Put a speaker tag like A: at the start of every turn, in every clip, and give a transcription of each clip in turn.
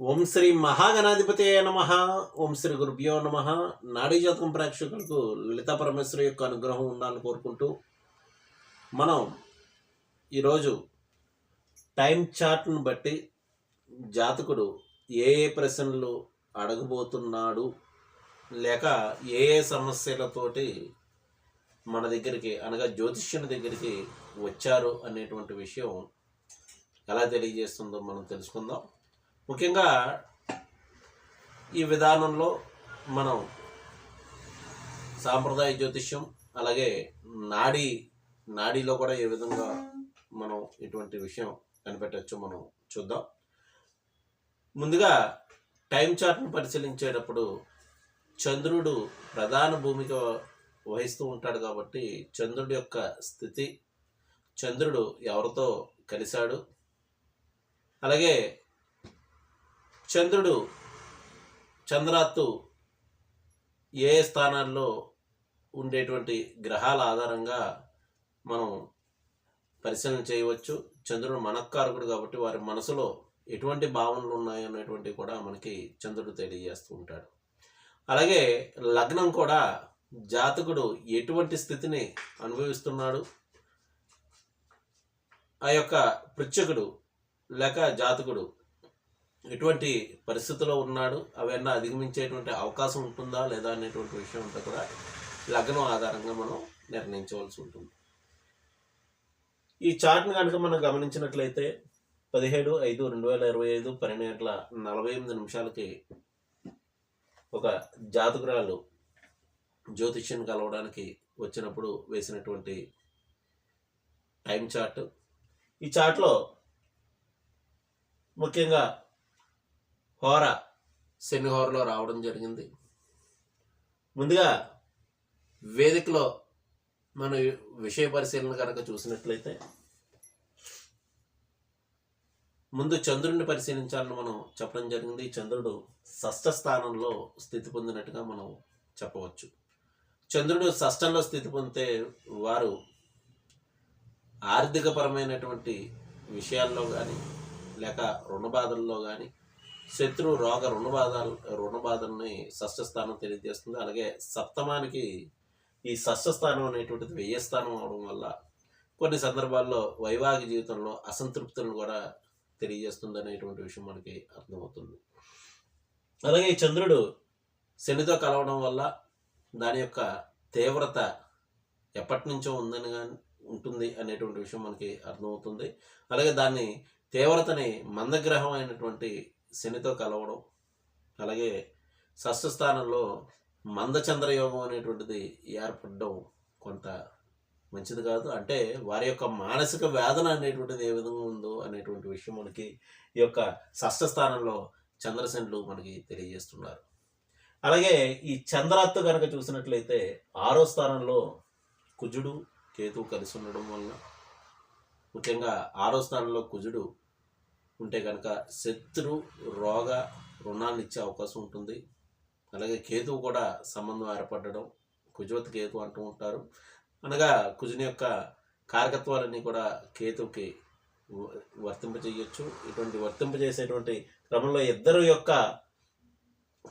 A: ఓం శ్రీ మహాగణాధిపతి నమ. ఓం శ్రీ గురుభ్యో నమ. నాడీ జాతకం ప్రేక్షకులకు లలితా పరమేశ్వరి యొక్క అనుగ్రహం ఉండాలని కోరుకుంటూ మనం ఈరోజు టైం చార్ట్ను బట్టి జాతకుడు ఏ ఏ ప్రశ్నలు అడగబోతున్నాడు లేక ఏ ఏ సమస్యలతోటి మన దగ్గరికి అనగా జ్యోతిష్యుని దగ్గరికి వచ్చారు అనేటువంటి విషయం ఎలా తెలియజేస్తుందో మనం తెలుసుకుందాం. ముఖ్యంగా ఈ విధానంలో మనం సాంప్రదాయ జ్యోతిష్యం అలాగే నాడీ నాడీలో కూడా ఏ విధంగా మనం ఇటువంటి విషయం కనిపెట్టచ్చు మనం చూద్దాం. ముందుగా టైం చార్ట్ను పరిశీలించేటప్పుడు చంద్రుడు ప్రధాన భూమిక వహిస్తూ ఉంటాడు కాబట్టి చంద్రుడి యొక్క స్థితి చంద్రుడు ఎవరితో కలిశాడు? అలాగే చంద్రుడు చంద్రాత్తు ఏ స్థానాల్లో ఉండేటువంటి గ్రహాల ఆధారంగా మనం పరిశీలన చేయవచ్చు. చంద్రుడు మనక్కారకుడు కాబట్టి వారి మనసులో ఎటువంటి భావనలు ఉన్నాయో అనేటువంటివి కూడా మనకి చంద్రుడు తెలియజేస్తూ ఉంటాడు. అలాగే లగ్నం కూడా జాతకుడు ఎటువంటి స్థితిని అనుభవిస్తున్నాడు? ఆ యొక్క పృచ్ఛకుడు లేక జాతకుడు ఎటువంటి పరిస్థితిలో ఉన్నాడు అవన్నీ అధిగమించేటువంటి అవకాశం ఉంటుందా లేదా అనేటువంటి విషయం అంతా కూడా లగ్నం ఆధారంగా మనం నిర్ణయించవలసి ఉంటుంది. ఈ చార్ట్ని కనుక మనం గమనించినట్లయితే పదిహేడు ఐదు రెండు వేల ఇరవై ఐదు పన్నెండు గంటల నలభై ఎనిమిది నిమిషాలకి ఒక జాతకురాలు జ్యోతిష్యం కలవడానికి వచ్చినప్పుడు వేసినటువంటి టైం చార్ట్. ఈ చార్ట్లో ముఖ్యంగా హోర శని హోరలో రావడం జరిగింది. ముందుగా వేదికలో మన విషయ పరిశీలన కనుక చూసినట్లయితే ముందు చంద్రుడిని పరిశీలించాలని మనం చెప్పడం జరిగింది. చంద్రుడు షష్ఠ స్థానంలో స్థితి పొందినట్టుగా మనం చెప్పవచ్చు. చంద్రుడు షష్టంలో స్థితి పొందితే వారు ఆర్థికపరమైనటువంటి విషయాల్లో కానీ లేక రుణ బాధల్లో కానీ శత్రు రోగ రుణ రుణబాధల్ని రుణ స్థానం తెలియజేస్తుంది. అలాగే సప్తమానికి ఈ షష్ఠస్థానం అనేటువంటిది వెయ్యి స్థానం అవడం వల్ల కొన్ని సందర్భాల్లో వైవాహిక జీవితంలో అసంతృప్తులను కూడా తెలియజేస్తుంది అనేటువంటి విషయం మనకి అర్థమవుతుంది. అలాగే ఈ చంద్రుడు శనితో కలవడం వల్ల దాని యొక్క తీవ్రత ఎప్పటి నుంచో ఉందని కానీ ఉంటుంది అనేటువంటి విషయం మనకి అర్థమవుతుంది. అలాగే దాన్ని తీవ్రతని మందగ్రహం అయినటువంటి శనితో కలవడం అలాగే షష్ఠస్థానంలో మందచంద్ర యోగం అనేటువంటిది ఏర్పడడం కొంత మంచిది కాదు. అంటే వారి యొక్క మానసిక వేదన అనేటువంటిది ఏ విధంగా ఉందో అనేటువంటి విషయం మనకి ఈ యొక్క షష్ఠ స్థానంలో చంద్రశనులు మనకి తెలియజేస్తున్నారు. అలాగే ఈ చంద్రాత్తు కనుక చూసినట్లయితే ఆరో స్థానంలో కుజుడు కేతు కలిసి ఉండడం వలన ముఖ్యంగా ఆరో స్థానంలో కుజుడు ఉంటే కనుక శత్రు రోగ రుణాన్ని ఇచ్చే అవకాశం ఉంటుంది. అలాగే కేతువు కూడా సంబంధం ఏర్పడడం కుజవత్ కేతు అంటూ ఉంటారు. అనగా కుజుని యొక్క కారకత్వాలన్నీ కూడా కేతువుకి వ- వర్తింపజేయొచ్చు. ఇటువంటి వర్తింపజేసేటువంటి క్రమంలో ఇద్దరు యొక్క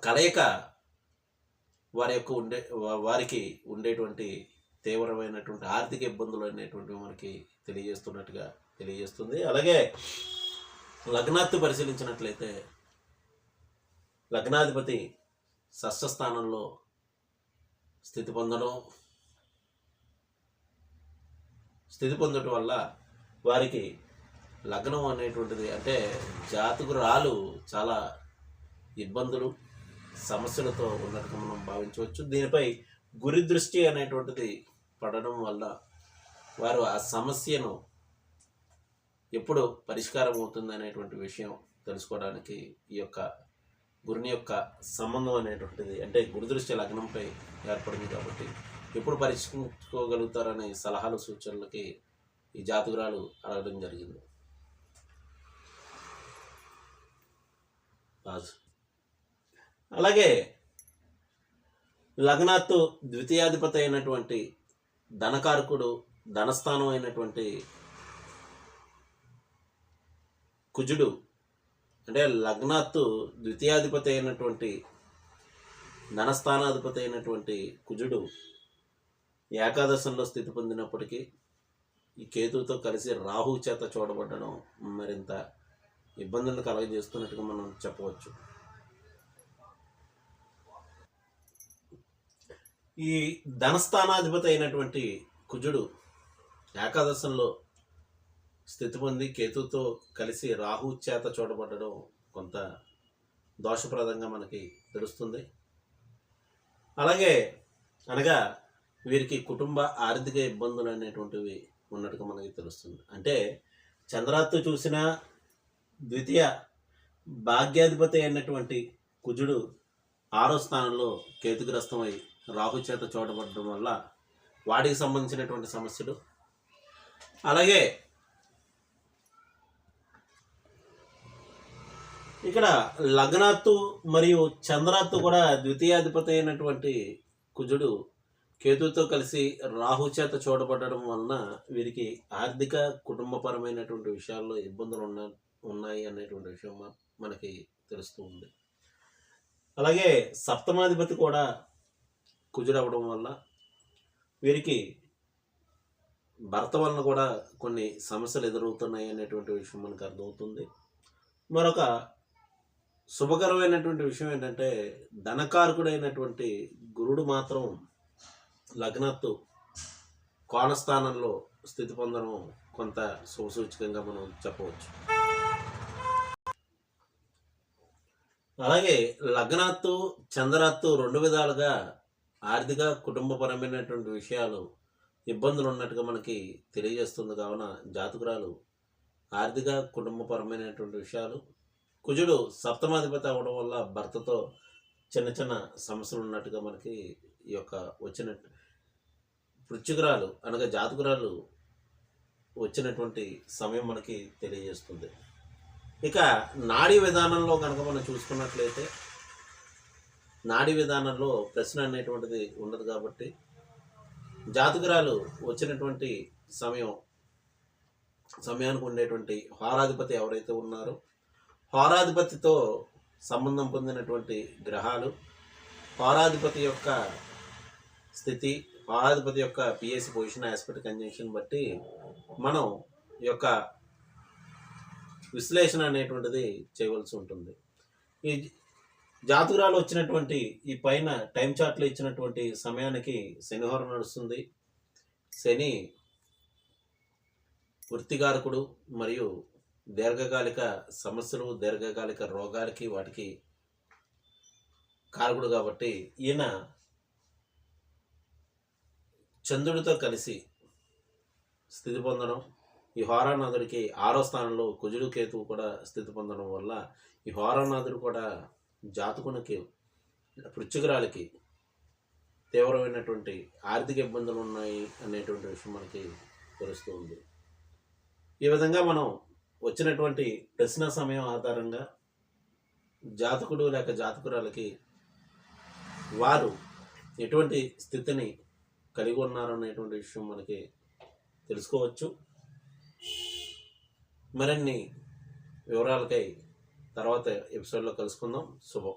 A: కలయిక వారి యొక్క ఉండే వారికి ఉండేటువంటి తీవ్రమైనటువంటి ఆర్థిక ఇబ్బందులు అనేటువంటివి మనకి తెలియజేస్తున్నట్టుగా తెలియజేస్తుంది. అలాగే లగ్నాత్తు పరిశీలించినట్లయితే లగ్నాధిపతి షష్ఠ స్థానంలో స్థితి పొందడం స్థితి పొందడం వల్ల వారికి లగ్నం అనేటువంటిది అంటే జాతకురాలు చాలా ఇబ్బందులు సమస్యలతో ఉన్నట్టుగా మనం భావించవచ్చు. దీనిపై గురి దృష్టి అనేటువంటిది పడడం వల్ల వారు ఆ సమస్యను ఎప్పుడు పరిష్కారం అవుతుంది అనేటువంటి విషయం తెలుసుకోవడానికి ఈ యొక్క గురుని యొక్క సంబంధం అనేటువంటిది అంటే గురుదృష్టి లగ్నంపై ఏర్పడింది కాబట్టి ఎప్పుడు పరిష్కరించుకోగలుగుతారనే సలహాలు సూచనలకి ఈ జాతకురాలు అడగడం జరిగింది. రాజు. అలాగే లగ్నాత్తు ద్వితీయాధిపతి అయినటువంటి ధనకారకుడు ధనస్థానం అయినటువంటి కుజుడు అంటే లగ్నాత్తు ద్వితీయాధిపతి అయినటువంటి ధనస్థానాధిపతి అయినటువంటి కుజుడు ఏకాదశంలో స్థితి పొందినప్పటికీ ఈ కేతువుతో కలిసి రాహు చేత చూడబడడం మరింత ఇబ్బందులు కలగజేస్తున్నట్టుగా మనం చెప్పవచ్చు. ఈ ధనస్థానాధిపతి అయినటువంటి కుజుడు ఏకాదశంలో స్థితి పొంది కేతుతో కలిసి రాహు చేత చూడబడడం కొంత దోషప్రదంగా మనకి తెలుస్తుంది. అలాగే అనగా వీరికి కుటుంబ ఆర్థిక ఇబ్బందులు అనేటువంటివి ఉన్నట్టుగా మనకి తెలుస్తుంది. అంటే చంద్రాత్తు చూసిన ద్వితీయ భాగ్యాధిపతి అయినటువంటి కుజుడు ఆరో స్థానంలో కేతుగ్రస్తమై రాహు చేత చూడబడడం వల్ల వాటికి సంబంధించినటువంటి సమస్యలు. అలాగే ఇక్కడ లగ్నాత్తు మరియు చంద్రాత్తు కూడా ద్వితీయాధిపతి అయినటువంటి కుజుడు కేతుతో కలిసి రాహు చేత చూడబడడం వలన వీరికి ఆర్థిక కుటుంబపరమైనటువంటి విషయాల్లో ఇబ్బందులు ఉన్న ఉన్నాయి అనేటువంటి విషయం మనకి తెలుస్తూ ఉంది. అలాగే సప్తమాధిపతి కూడా కుజుడు అవ్వడం వల్ల వీరికి భర్త వలన కూడా కొన్ని సమస్యలు ఎదురవుతున్నాయి అనేటువంటి విషయం మనకు అర్థమవుతుంది. మరొక శుభకరమైనటువంటి విషయం ఏంటంటే ధనకారకుడైనటువంటి గురుడు మాత్రం లగ్నత్తు కోణస్థానంలో స్థితి పొందడం కొంత శుభసూచకంగా మనం చెప్పవచ్చు. అలాగే లగ్నాత్తు చంద్రాత్తు రెండు విధాలుగా ఆర్థిక కుటుంబపరమైనటువంటి విషయాలు ఇబ్బందులు ఉన్నట్టుగా మనకి తెలియజేస్తుంది. కావున జాతకురాలు ఆర్థిక కుటుంబపరమైనటువంటి విషయాలు కుజుడు సప్తమాధిపతి అవ్వడం వల్ల భర్తతో చిన్న చిన్న సమస్యలు ఉన్నట్టుగా మనకి ఈ యొక్క వచ్చిన వృచ్చికురాలు అనగా జాతకురాలు వచ్చినటువంటి సమయం మనకి తెలియజేస్తుంది. ఇక నాడీ విధానంలో కనుక మనం చూసుకున్నట్లయితే నాడీ విధానంలో ప్రశ్న అనేటువంటిది ఉండదు కాబట్టి జాతకురాలు వచ్చినటువంటి సమయం సమయానికి ఉండేటువంటి హారాధిపతి ఎవరైతే ఉన్నారో పారాధిపతితో సంబంధం పొందినటువంటి గ్రహాలు పారాధిపతి యొక్క స్థితి పారాధిపతి యొక్క పిఎస్సి పొజిషన్ ఆస్పెక్ట్ కంజంక్షన్ బట్టి మనం ఈ యొక్క విశ్లేషణ అనేటువంటిది చేయవలసి ఉంటుంది. ఈ జాతకురాలు వచ్చినటువంటి ఈ పైన టైం చార్ట్లో ఇచ్చినటువంటి సమయానికి శనివారం నడుస్తుంది. శని వృత్తికారకుడు మరియు దీర్ఘకాలిక సమస్యలు దీర్ఘకాలిక రోగాలకి వాటికి కారకుడు కాబట్టి ఈయన చంద్రుడితో కలిసి స్థితి పొందడం ఈ హోరానాథుడికి ఆరో స్థానంలో కుజుడు కేతువు కూడా స్థితి పొందడం వల్ల ఈ హోరానాథుడు కూడా జాతకునికి పృచ్చుకురాలకి తీవ్రమైనటువంటి ఆర్థిక ఇబ్బందులు ఉన్నాయి అనేటువంటి విషయం మనకి తెలుస్తూ ఉంది. ఈ విధంగా మనం వచ్చినటువంటి ప్రశ్న సమయం ఆధారంగా జాతకుడు లేక జాతకురాలకి వారు ఎటువంటి స్థితిని కలిగి ఉన్నారనేటువంటి విషయం మనకి తెలుసుకోవచ్చు. మరిన్ని వివరాలకై తర్వాత ఎపిసోడ్లో కలుసుకుందాం. శుభం.